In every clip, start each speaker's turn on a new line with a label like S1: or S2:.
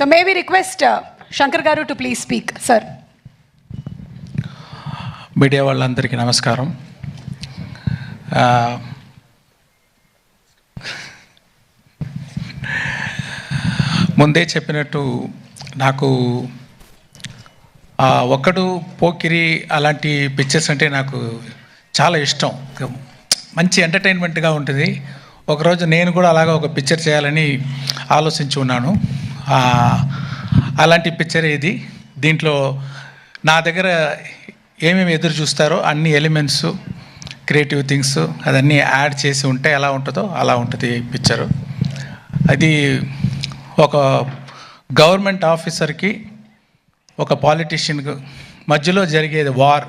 S1: So may we request Shankar గారు to please speak sir
S2: media వాళ్ళందరికీ నమస్కారం. ముందే చెప్పినట్టు నాకు ఒక్కడు పోకిరి అలాంటి పిక్చర్స్ అంటే నాకు చాలా ఇష్టం. మంచి ఎంటర్టైన్మెంట్గా ఉంటుంది. ఒకరోజు నేను కూడా అలాగా ఒక పిక్చర్ చేయాలని ఆలోచించి ఉన్నాను. అలాంటి పిక్చర్ ఇది. దీంట్లో నా దగ్గర ఏమేమి ఎదురు చూస్తారో అన్ని ఎలిమెంట్స్ క్రియేటివ్ థింగ్స్ అదన్నీ యాడ్ చేసి ఉంటే ఎలా ఉంటుందో అలా ఉంటుంది పిక్చరు అది ఒక గవర్నమెంట్ ఆఫీసర్కి ఒక పాలిటీషియన్ మధ్యలో జరిగేది వార్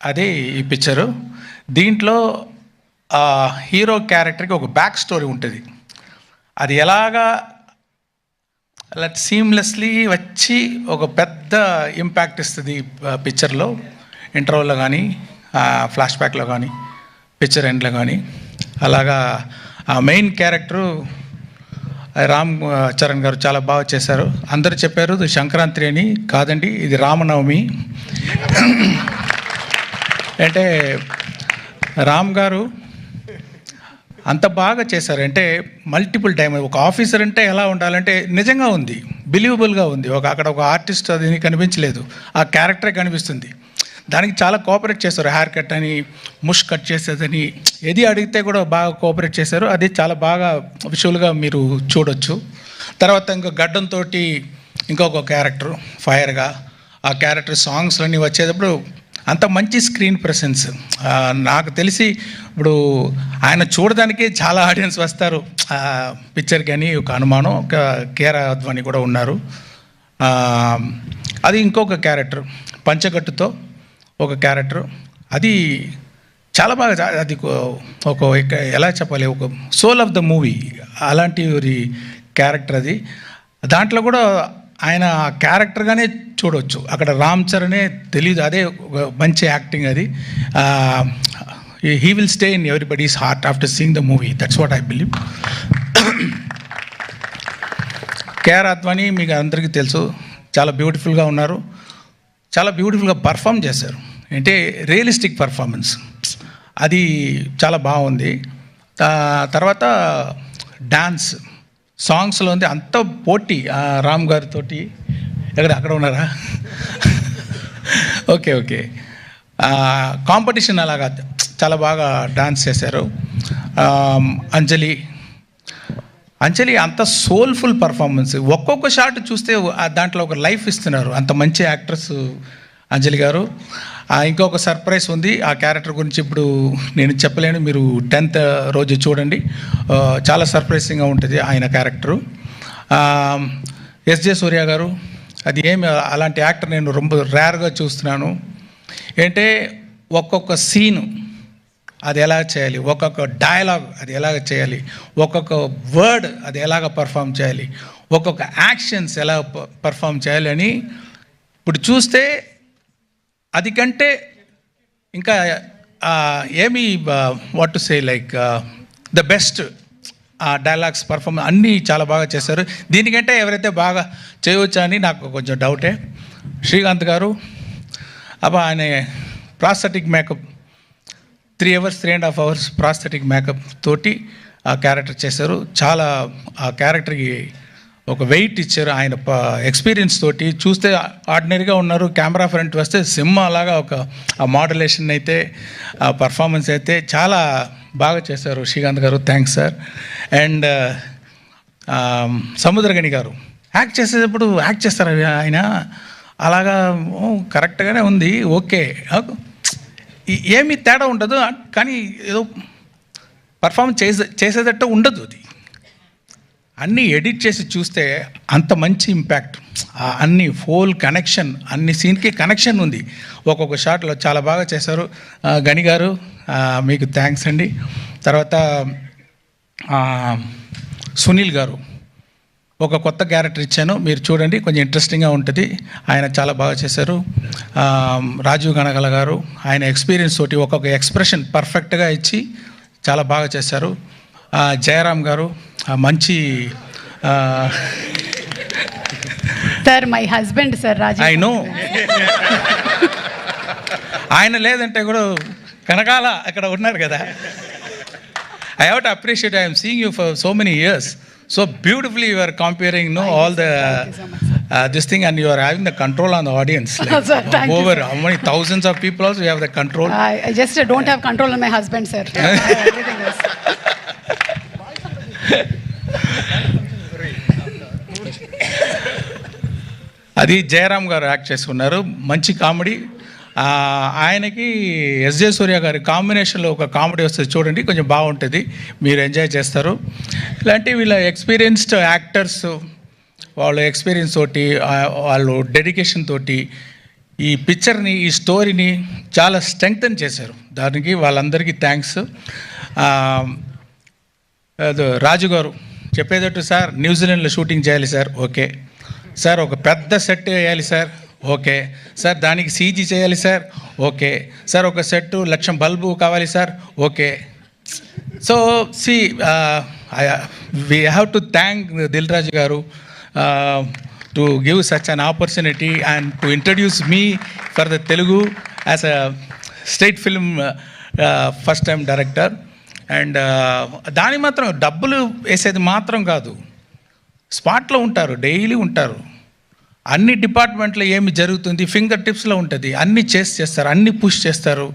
S2: అది ఈ పిక్చరు దీంట్లో హీరో క్యారెక్టర్కి ఒక బ్యాక్ స్టోరీ ఉంటుంది. అది ఎలాగా అలా సీమ్లెస్లీ వచ్చి ఒక పెద్ద ఇంపాక్ట్ ఇస్తుంది పిక్చర్లో ఇంటర్వల్లో కానీ ఫ్లాష్ బ్యాక్లో కానీ పిక్చర్ ఎండ్లో కానీ అలాగా ఆ మెయిన్ క్యారెక్టరు రామ్ చరణ్ గారు చాలా బాగా చేశారు. అందరూ చెప్పారు ఇది సంక్రాంతి అని కాదండి ఇది రామనవమి. అంటే రామ్ గారు అంత బాగా చేశారంటే మల్టిపుల్ టైం ఒక ఆఫీసర్ అంటే ఎలా ఉండాలంటే నిజంగా ఉంది బిలీవబుల్గా ఉంది. ఒక అక్కడ ఒక ఆర్టిస్ట్ అది కనిపించలేదు ఆ క్యారెక్టరే కనిపిస్తుంది. దానికి చాలా కోఆపరేట్ చేశారు. హెయిర్ కట్ అని ముష్ కట్ చేసేదని. ఏది అడిగితే కూడా బాగా కోఆపరేట్ చేశారు. అది చాలా బాగా విషువల్గా మీరు చూడొచ్చు. తర్వాత ఇంకా గడ్డంతో ఇంకొక క్యారెక్టర్ ఫైర్గా ఆ క్యారెక్టర్ సాంగ్స్ అన్నీ వచ్చేటప్పుడు అంత మంచి స్క్రీన్ ప్రెసెన్స్ నాకు తెలిసి ఇప్పుడు ఆయన చూడడానికి చాలా ఆడియన్స్ వస్తారు. పిక్చర్ కానీ ఒక అనుమానం ఒక కేర అద్వాని కూడా ఉన్నారు. అది ఇంకొక క్యారెక్టర్ పంచగట్టుతో ఒక క్యారెక్టర్ అది చాలా బాగా చా- అది ఒక- ఎలా చెప్పాలి ఒక సోల్ ఆఫ్ ద మూవీ అలాంటి క్యారెక్టర్ అది. దాంట్లో కూడా ఆయన ఆ క్యారెక్టర్గానే చూడవచ్చు అక్కడ రామ్ చరణే తెలియదు అదే మంచి యాక్టింగ్ అది. He will stay in everybody's heart after seeing the movie that's what I believe KR Advani మీకు అందరికీ తెలుసు. చాలా బ్యూటిఫుల్గా ఉన్నారు. చాలా బ్యూటిఫుల్గా పర్ఫామ్ చేశారు. అంటే రియలిస్టిక్ పర్ఫార్మెన్స్ అది చాలా బాగుంది. తర్వాత డ్యాన్స్ సాంగ్స్లో ఉంది అంత పోటీ ఆ రామ్ గారితోటి. ఎక్కడ అక్కడ ఉన్నారా? Okay okay. కాంపిటీషన్ అలాగా చాలా బాగా డాన్స్ చేశారు. అంజలి. అంజలి అంత సోల్ఫుల్ పర్ఫార్మెన్స్. ఒక్కొక్క షాట్ చూస్తే దాంట్లో ఒక లైఫ్ ఇస్తున్నారు. అంత మంచి యాక్ట్రెస్ అంజలి గారు. ఇంకొక సర్ప్రైజ్ ఉంది ఆ క్యారెక్టర్ గురించి ఇప్పుడు నేను చెప్పలేను మీరు టెన్త్ రోజు చూడండి ఆ, చాలా సర్ప్రైజింగ్గా ఉంటుంది ఆయన క్యారెక్టరు ఎస్జే సూర్య గారు అది ఏమి అలాంటి యాక్టర్ నేను ரொம்ப రేర్గా చూస్తున్నాను ఏంటంటే ఒక్కొక్క సీను అది ఎలా చేయాలి ఒక్కొక్క డైలాగ్ అది ఎలాగ చేయాలి ఒక్కొక్క వర్డ్ అది ఎలాగ పర్ఫామ్ చేయాలి ఒక్కొక్క యాక్షన్స్ ఎలా పర్ఫామ్ చేయాలి అని ఇప్పుడు చూస్తే అది కంటే ఇంకా ఏమి what to say like the best ఆ డైలాగ్స్ పర్ఫార్మ్ అన్నీ చాలా బాగా చేశారు. దీనికంటే ఎవరైతే బాగా చేయవచ్చు అని నాకు కొంచెం డౌటే. శ్రీకాంత్ గారు అబ్బా ఆయన prosthetic makeup three hours three and half hours prosthetic makeup తోటి ఆ క్యారెక్టర్ చేశారు. చాలా ఆ క్యారెక్టర్కి ఒక వెయిట్ ఇచ్చారు ఆయన ఎక్స్పీరియన్స్ తోటి. చూస్తే ఆర్డినరీగా ఉన్నారు కెమెరా ఫ్రంట్ వస్తే సినిమా అలాగా ఒక ఆ మోడలేషన్ అయితే ఆ పర్ఫార్మెన్స్ అయితే చాలా బాగా చేశారు శ్రీకాంత్ గారు. థ్యాంక్స్ సార్ అండ్ సముద్రగణి గారు. యాక్ట్ చేసేటప్పుడు యాక్ట్ చేస్తారు ఆయన? అలాగా కరెక్ట్గానే ఉంది. ఓకే ఏమీ తేడా ఉండదు. కానీ ఏదో పర్ఫామ్ చేసే చేసేటట్టు ఉండదు అది. అన్నీ ఎడిట్ చేసి చూస్తే అంత మంచి ఇంపాక్ట్ అన్ని ఫోల్ కనెక్షన్ అన్ని సీన్కి కనెక్షన్ ఉంది. ఒక్కొక్క షాట్లో చాలా బాగా చేశారు. గని గారు మీకు థ్యాంక్స్ అండి. తర్వాత సునీల్ గారు ఒక కొత్త క్యారెక్టర్ ఇచ్చాను. మీరు చూడండి కొంచెం ఇంట్రెస్టింగ్గా ఉంటుంది. ఆయన చాలా బాగా చేశారు. రాజీవ్ గణగల గారు ఆయన ఎక్స్పీరియన్స్ తోటి ఒక్కొక్క ఎక్స్ప్రెషన్ పర్ఫెక్ట్గా ఇచ్చి చాలా బాగా చేశారు. జయరామ్ గారు మంచి ఆ,
S1: sir my husband sir Rajiv
S2: I know ఆయన లేదంటే కూడా కనకాల అక్కడ ఉన్నారు కదా. I have to appreciate I'm seeing you for so many years so beautifully you are comparing no all the this thing and you are having the control on the audience
S1: Sir, thank you,
S2: over how many thousands of people also you have the control
S1: I just don't have control on my husband sir
S2: అది జయరామ్ గారు act చేసుకున్నారు. మంచి comedy. ఆయనకి SJ సూర్య గారి కాంబినేషన్లో ఒక comedy వస్తుంది చూడండి కొంచెం బాగుంటుంది. మీరు ఎంజాయ్ చేస్తారు. ఇలాంటి వీళ్ళ ఎక్స్పీరియన్స్డ్ యాక్టర్స్ వాళ్ళ ఎక్స్పీరియన్స్ తోటి వాళ్ళు డెడికేషన్ తోటి ఈ పిక్చర్ని ఈ స్టోరీని చాలా స్ట్రెంగ్తన్ చేశారు. దానికి వాళ్ళందరికీ థ్యాంక్స్. అదో రాజు గారు చెప్పేటట్టు సార్ న్యూజిలాండ్లో షూటింగ్ చేయాలి సార్ ఓకే. సార్ ఒక పెద్ద సెట్ వేయాలి సార్ ఓకే. సార్ దానికి సీజీ చేయాలి సార్ ఓకే. సార్ ఒక సెట్ లక్షం బల్బు కావాలి sir okay. So see we have to thank Dil Raju గారు to give such an opportunity and to introduce me for the Telugu as a state film first time director. And దాని మాత్రం డబ్బులు వేసేది మాత్రం కాదు. స్పాట్లో ఉంటారు డైలీ ఉంటారు. అన్ని డిపార్ట్మెంట్లో ఏమి జరుగుతుంది ఫింగర్ టిప్స్లో ఉంటుంది. అన్ని చేసి చేస్తారు అన్ని పుష్ చేస్తారు.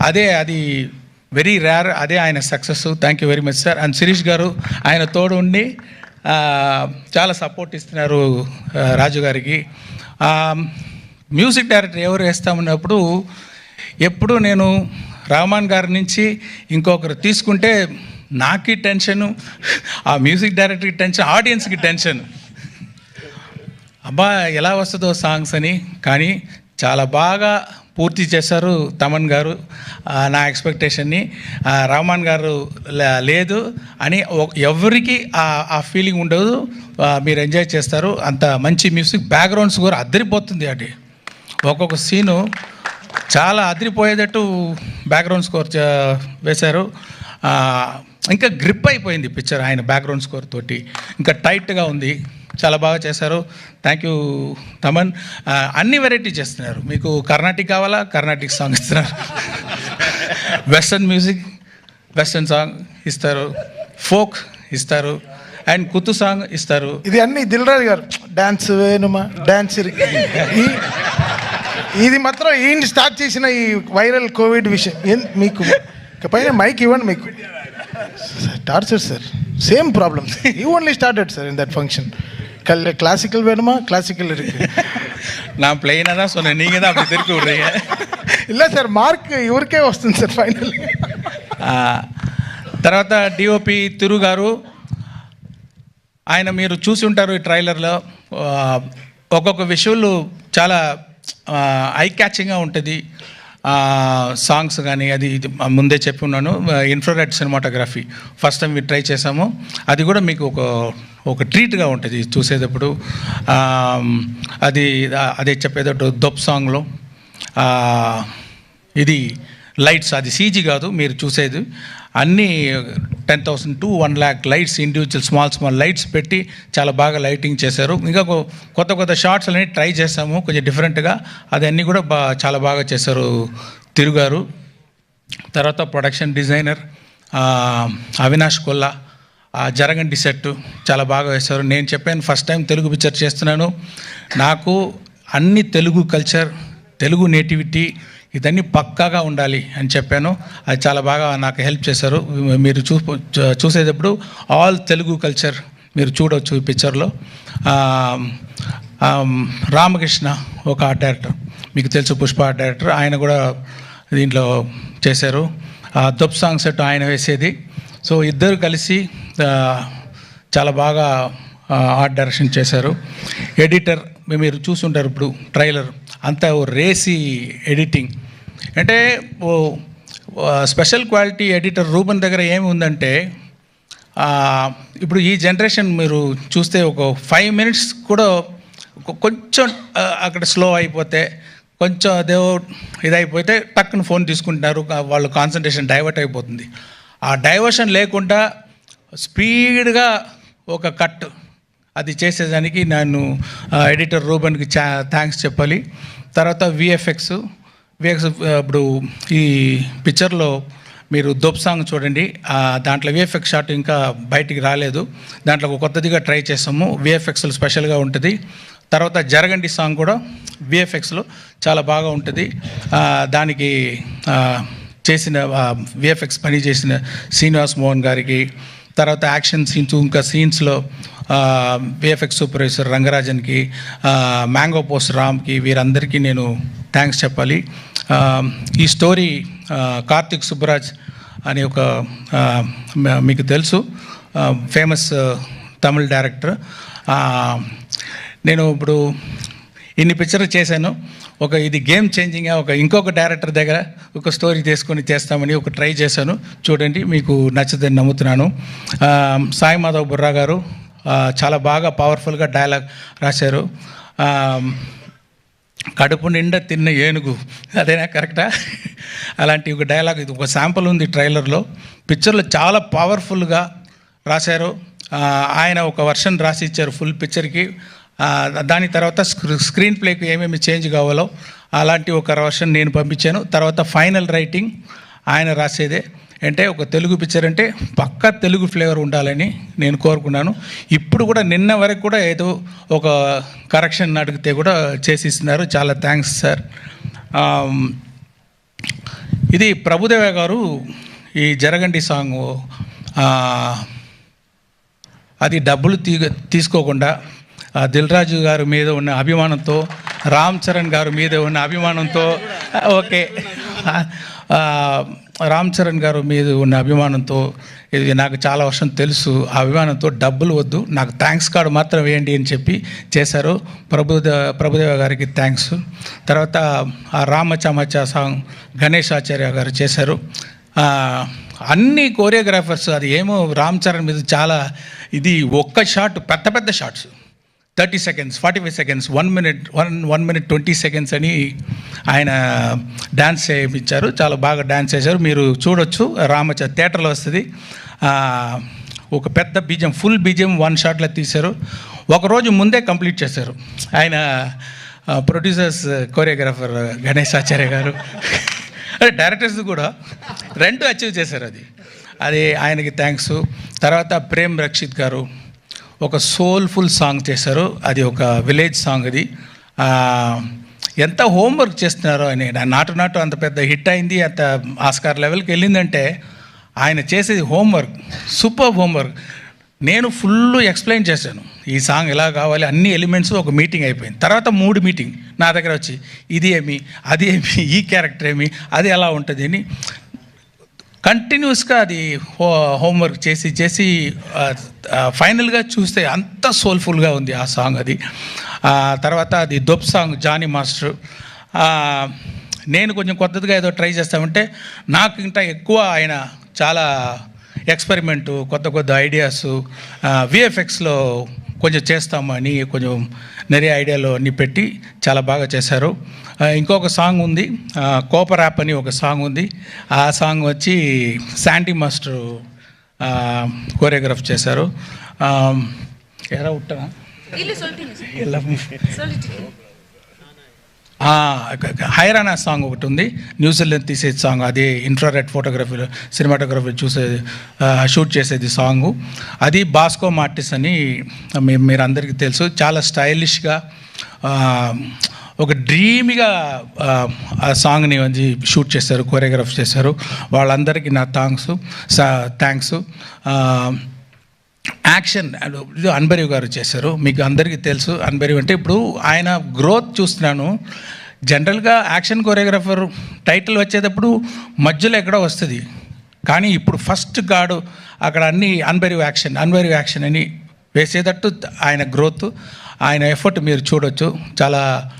S2: అదే అది వెరీ రేర్ అదే ఆయన success. Thank you very much sir. And Shirish గారు ఆయన తోడు ఉండి చాలా సపోర్ట్ ఇస్తున్నారు రాజుగారికి రాజు గారికి. మ్యూజిక్ డైరెక్టర్ ఎవరు వేస్తామన్నప్పుడు ఎప్పుడు నేను రహమాన్ గారి నుంచి ఇంకొకరు తీసుకుంటే నాకి టెన్షను ఆ మ్యూజిక్ డైరెక్టర్కి టెన్షన్ ఆడియన్స్కి టెన్షన్. అబ్బా ఎలా వస్తుందో సాంగ్స్ అని. కానీ చాలా బాగా పూర్తి చేశారు తమన్ గారు నా ఎక్స్పెక్టేషన్ని. రహమాన్ గారు లేదు అని ఎవరికి ఆ- ఫీలింగ్ ఉండదు. మీరు ఎంజాయ్ చేస్తారు. అంత మంచి మ్యూజిక్ బ్యాక్గ్రౌండ్స్ కూడా అద్దరిపోతుంది అది ఒక్కొక్క సీను చాలా అదిరిపోయేటట్టు బ్యాక్గ్రౌండ్ స్కోర్ వేశారు. ఇంకా గ్రిప్ అయిపోయింది పిక్చర్ ఆయన బ్యాక్గ్రౌండ్ స్కోర్ తోటి. ఇంకా టైట్గా ఉంది. చాలా బాగా చేశారు. Thank you Thaman. అన్ని వెరైటీ చేస్తున్నారు. మీకు కర్ణాటిక్ కావాలా? కర్ణాటిక్ సాంగ్ ఇస్తున్నారు. వెస్టర్న్ మ్యూజిక్ వెస్టర్న్ సాంగ్ ఇస్తారు. ఫోక్ ఇస్తారు. అండ్ కుత్తు సాంగ్ ఇస్తారు.
S3: ఇది అన్ని దిల్రాజు గారు. డాన్స్ వేణుమా డాన్స్ ఇది మాత్రం ఈయన స్టార్ట్ చేసిన ఈ వైరల్ కోవిడ్ విషయం ఏం- మీకు ఇక పైన మైక్ ఇవ్వండి మీకు టార్చర్ సార్ సేమ్ ప్రాబ్లమ్ ఈ only started sir in that function classical வேணுமா கிளாசிக்கல் இருக்கு
S2: நான் பிளெயினாக தான் சொன்னேன் நீங்கள் தான் அப்படி திருப்பி விடுறீங்க
S3: இல்லை సార్ మార్క్ ఇవరికే వస్తుంది సార్ ఫైనల్
S2: ఆ, తర్వాత డిఓపి తిరు గారు ఆయన మీరు చూసి ఉంటారు ఈ ట్రైలర్లో ఆ, ఒక్కొక్క విషువల్ చాలా ఐ క్యాచింగ్గా ఉంటుంది. సాంగ్స్ కానీ అది ముందే చెప్పి ఉన్నాను. ఇన్ఫ్రారెడ్ సినిమాటోగ్రఫీ ఫస్ట్ టైం మీరు ట్రై చేసాము. అది కూడా మీకు ఒక ఒక ట్రీట్గా ఉంటుంది చూసేటప్పుడు. అది అదే చెప్పేటప్పుడు దొప్ సాంగ్లో. ఇది లైట్స్. అది సీజీ కాదు మీరు చూసేది. అన్నీ ten thousand to one lakh lights individual small small lights పెట్టి చాలా బాగా లైటింగ్ చేశారు. ఇంకా కొత్త కొత్త షార్ట్స్ అన్నీ ట్రై చేసాము కొంచెం డిఫరెంట్గా. అదన్నీ కూడా బా చాలా బాగా చేశారు తిరుగారు. తర్వాత ప్రొడక్షన్ డిజైనర్ అవినాష్ కొల్లా జరగండి సెట్ చాలా బాగా వేశారు. నేను చెప్పాను ఫస్ట్ టైం తెలుగు పిక్చర్ చేస్తున్నాను. నాకు అన్ని తెలుగు కల్చర్ తెలుగు నేటివిటీ ఇదన్నీ పక్కాగా ఉండాలి అని చెప్పాను. అది చాలా బాగా నాకు హెల్ప్ చేశారు. మీరు చూ చూసేటప్పుడు ఆల్ తెలుగు కల్చర్ మీరు చూడవచ్చు ఈ పిక్చర్లో రామకృష్ణ ఒక ఆర్ట్ డైరెక్టర్ మీకు తెలుసు పుష్ప ఆర్ట్ డైరెక్టర్ ఆయన కూడా దీంట్లో చేశారు. ఆ సాంగ్ సెట్ ఆయన వేసేది. సో ఇద్దరు కలిసి చాలా బాగా ఆర్ట్ డైరెక్షన్ చేశారు. ఎడిటర్ మీరు చూసుంటారు ఇప్పుడు ట్రైలర్. అంతా ఓ రేసి ఎడిటింగ్. అంటే ఓ స్పెషల్ క్వాలిటీ ఎడిటర్ రూపన్ దగ్గర ఏమి ఉందంటే ఇప్పుడు ఈ జనరేషన్ మీరు చూస్తే ఒక ఫైవ్ మినిట్స్ కూడా కొంచెం అక్కడ స్లో అయిపోతే కొంచెం అదే ఇదైపోతే టక్కున ఫోన్ తీసుకుంటున్నారు వాళ్ళు కాన్సన్ట్రేషన్ డైవర్ట్ అయిపోతుంది. ఆ డైవర్షన్ లేకుండా స్పీడ్గా ఒక కట్ అది చేసేదానికి నన్ను ఎడిటర్ రూబన్కి చా థ్యాంక్స్ చెప్పాలి. తర్వాత విఎఫ్ఎక్స్ విఎఫ్ఎక్స్ ఇప్పుడు ఈ పిక్చర్లో మీరు దోప్ సాంగ్ చూడండి. దాంట్లో విఎఫ్ఎక్స్ షాట్ ఇంకా బయటికి రాలేదు. దాంట్లో ఒక కొత్తదిగా ట్రై చేసాము. విఎఫ్ఎక్స్లో స్పెషల్గా ఉంటుంది. తర్వాత జరగండి సాంగ్ కూడా విఎఫ్ఎక్స్లో చాలా బాగా ఉంటుంది. దానికి చేసిన విఎఫ్ఎక్స్ పని చేసిన శ్రీనివాస్ మోహన్ గారికి తర్వాత యాక్షన్ సీన్స్ ఇంకా సీన్స్లో విఎఫ్ఎక్స్ సూపర్వైజర్ రంగరాజన్కి మ్యాంగో పోస్ట్ రామ్కి వీరందరికీ నేను థ్యాంక్స్ చెప్పాలి. ఈ స్టోరీ కార్తిక్ సుబ్బరాజ్ అనే ఒక మీకు తెలుసు. Famous Tamil director. నేను ఇప్పుడు ఇన్ని పిక్చర్లు చేశాను. ఒక ఇది గేమ్ చేంజింగ్ ఒక ఇంకొక డైరెక్టర్ దగ్గర ఒక స్టోరీ తీసుకొని చేస్తామని ఒక ట్రై చేశాను. చూడండి మీకు నచ్చదని నమ్ముతున్నాను. సాయి మాధవ్ బుర్రా గారు చాలా బాగా పవర్ఫుల్గా డైలాగ్ రాశారు. కడుపు నిండా తిన్న ఏనుగు. అదేనా కరెక్టా అలాంటి ఒక డైలాగ్ ఇది ఒక శాంపుల్ ఉంది ట్రైలర్లో పిక్చర్లో చాలా పవర్ఫుల్గా రాశారు. ఆయన ఒక వర్షన్ రాసి ఇచ్చారు ఫుల్ పిక్చర్కి దాని తర్వాత స్క్రీన్ ప్లేకి ఏమేమి చేంజ్ కావాలో అలాంటి ఒక వర్షన్ నేను పంపించాను. తర్వాత ఫైనల్ రైటింగ్ ఆయన రాసేదే. అంటే ఒక తెలుగు పిక్చర్ అంటే పక్కా తెలుగు ఫ్లేవర్ ఉండాలని నేను కోరుకున్నాను. ఇప్పుడు కూడా నిన్న వరకు కూడా ఏదో ఒక కరెక్షన్ అడిగితే కూడా చేసి ఇస్తున్నారు చాలా థ్యాంక్స్ సార్ um, ఇది ప్రభుదేవ గారు ఈ జరగండి సాంగ్ అది డబ్బులు తీ తీసుకోకుండా దిల్రాజు దిల్ రాజు గారి మీద ఉన్న అభిమానంతో రామ్ చరణ్ గారి మీద ఉన్న అభిమానంతో ఓకే. రామ్ చరణ్ గారు మీద ఉన్న అభిమానంతో ఇది నాకు చాలా వర్షం తెలుసు ఆ అభిమానంతో డబ్బులు వద్దు నాకు థ్యాంక్స్ కార్డు మాత్రం వేయండి అని చెప్పి చేశారు. ప్రభుదేవ ప్రభుదేవ గారికి థ్యాంక్స్ తర్వాత ఆ రామచమచ సాంగ్ గణేష్ ఆచార్య గారు చేశారు. అన్ని కోరియోగ్రాఫర్స్ అది ఏమో రామ్ చరణ్ మీద చాలా ఇది ఒక్క షాట్ పెద్ద పెద్ద shots thirty seconds forty five seconds one minute one one minute twenty seconds అని ఆయన డ్యాన్స్ చేయించారు. చాలా బాగా డ్యాన్స్ చేశారు. మీరు చూడొచ్చు రామచ థియేటర్లో వస్తుంది. ఒక పెద్ద బీజం ఫుల్ బీజం వన్ షాట్లో తీశారు. ఒకరోజు ముందే కంప్లీట్ చేశారు. ఆయన ప్రొడ్యూసర్స్ కోరియోగ్రాఫర్ గణేష్ ఆచార్య గారు. అదే డైరెక్టర్స్ కూడా రెండు అచీవ్ చేశారు అది. అది ఆయనకి థ్యాంక్స్ తర్వాత ప్రేమ్ రక్షిత్ గారు. ఒక సోల్ఫుల్ సాంగ్ చేశారు. అది ఒక విలేజ్ సాంగ్ అది. ఎంత హోంవర్క్ చేస్తున్నారో అని. నాటు నాటు అంత పెద్ద హిట్ అయింది. అంత ఆస్కార్ లెవెల్కి వెళ్ళిందంటే ఆయన చేసేది హోంవర్క్ సూపర్ హోంవర్క్ నేను ఫుల్ ఎక్స్ప్లెయిన్ చేశాను. ఈ సాంగ్ ఎలా కావాలి? అన్ని ఎలిమెంట్స్ ఒక మీటింగ్ అయిపోయింది. తర్వాత మూడు మీటింగ్ నా దగ్గర వచ్చి ఇది ఏమి అది ఏమి ఈ క్యారెక్టర్ ఏమి అది ఎలా ఉంటుంది అని. కంటిన్యూస్గా అది హో హోంవర్క్ చేసి చేసి ఫైనల్గా చూస్తే అంత సోల్ఫుల్గా ఉంది ఆ సాంగ్ అది. తర్వాత అది దొబ్ సాంగ్ జానీ మాస్టర్. నేను కొంచెం కొత్తదిగా ఏదో ట్రై చేస్తామంటే నాకు ఇంకా ఎక్కువ ఆయన చాలా ఎక్స్పెరిమెంటు కొత్త కొత్త ఐడియాస్ విఎఫ్ఎక్స్లో కొంచెం చేస్తాము అని కొంచెం నెరే ఐడియాలో అన్నీ పెట్టి చాలా బాగా చేశారు. ఇంకొక సాంగ్ ఉంది. కోపర్ యాప్ అని ఒక సాంగ్ ఉంది. ఆ సాంగ్ వచ్చి శాంటీ మాస్టర్ కోరియోగ్రాఫ్ చేశారు. ఎలా
S4: ఉంటా
S2: హైర్ అనే సాంగ్ ఒకటి ఉంది. న్యూజిలాండ్ తీసే సాంగ్ అది ఇన్ఫ్రారెడ్ ఫోటోగ్రఫీలో సినిమాటోగ్రఫీ చూసే షూట్ చేసేది సాంగ్. అది బాస్కో మార్టిస్ అని మీరు అందరికీ తెలుసు. చాలా స్టైలిష్గా ఒక డ్రీమ్గా ఆ సాంగ్ని వచ్చి షూట్ చేశారు కోరియోగ్రాఫ్ చేశారు. వాళ్ళందరికీ నా థ్యాంక్స్ థ్యాంక్స్ యాక్షన్ ఇది అన్బరి గారు చేశారు. మీకు అందరికీ తెలుసు అన్బరి అంటే ఇప్పుడు ఆయన గ్రోత్ చూస్తున్నాను. జనరల్గా యాక్షన్ కొరియోగ్రాఫర్ టైటిల్ వచ్చేటప్పుడు మధ్యలో ఎక్కడో వస్తుంది. కానీ ఇప్పుడు ఫస్ట్ గాడు అక్కడ అన్ని అన్బరి యాక్షన్ అన్బరి యాక్షన్ అని వేసేటట్టు ఆయన గ్రోత్ ఆయన ఎఫర్ట్ మీరు చూడొచ్చు. చాలా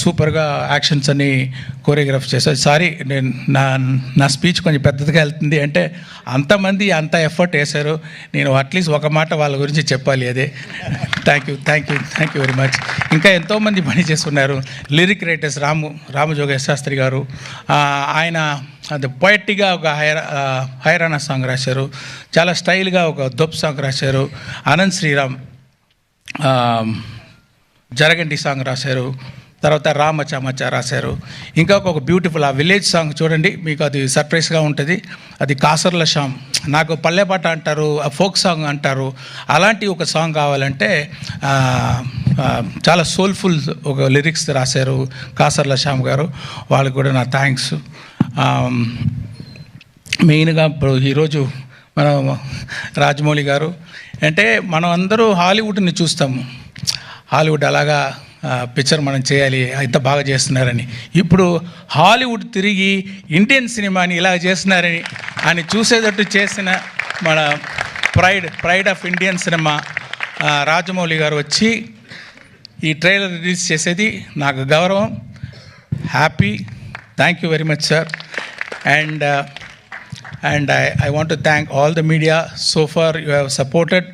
S2: సూపర్గా యాక్షన్స్ అన్ని కోరియోగ్రాఫ్ చేశారు. సారీ నేను నా నా స్పీచ్ కొంచెం పెద్దదిగా వెళ్తుంది అంటే అంతమంది అంత ఎఫర్ట్ వేశారు. నేను అట్లీస్ట్ ఒక మాట వాళ్ళ గురించి చెప్పాలి అదే. Thank you thank you thank you very much ఇంకా ఎంతోమంది పని చేస్తున్నారు. లిరిక్ రైటర్స్ రాము రామజోగేశ్ శాస్త్రి గారు ఆయన అది పొయట్టిగా ఒక హైర హైరానా సాంగ్ రాశారు. చాలా స్టైల్గా ఒక దొప్ సాంగ్ రాశారు. అనంత్ శ్రీరామ్ జరగండి సాంగ్ రాశారు. తర్వాత రామచ రాశారు. ఇంకా ఒక బ్యూటిఫుల్ ఆ విలేజ్ సాంగ్ చూడండి మీకు అది సర్ప్రైజ్గా ఉంటుంది. అది కాసర్ల షామ్ నాకు పల్లెపాట అంటారు ఆ ఫోక్ సాంగ్ అంటారు. అలాంటి ఒక సాంగ్ కావాలంటే చాలా సోల్ఫుల్ ఒక లిరిక్స్ రాశారు కాసర్ల శ్యామ్ గారు. వాళ్ళకి కూడా నా థ్యాంక్స్ మెయిన్గా ఇప్పుడు ఈరోజు మనం రాజమౌళి గారు. అంటే మనం అందరూ హాలీవుడ్ని చూస్తాము. హాలీవుడ్ అలాగా పిక్చర్ మనం చేయాలి ఇంత బాగా చేస్తున్నారని. ఇప్పుడు హాలీవుడ్ తిరిగి ఇండియన్ సినిమాని ఇలా చేస్తున్నారని అని చూసేటట్టు చేసిన మన pride pride of Indian cinema Rajamouli గారు వచ్చి ఈ ట్రైలర్ రిలీజ్ చేసేది నాకు గౌరవం. Happy thank you very much sir and and I I want to thank all the media so far you have supported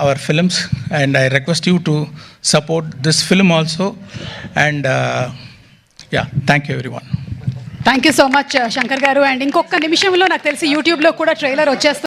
S2: our films and I request you to support this film also and uh, yeah thank you everyone
S1: thank you so much Shankar గారు and ఇంకొక నిమిషంలో నాకు తెలిసి యూట్యూబ్లో కూడా trailer వచ్చేస్తుంది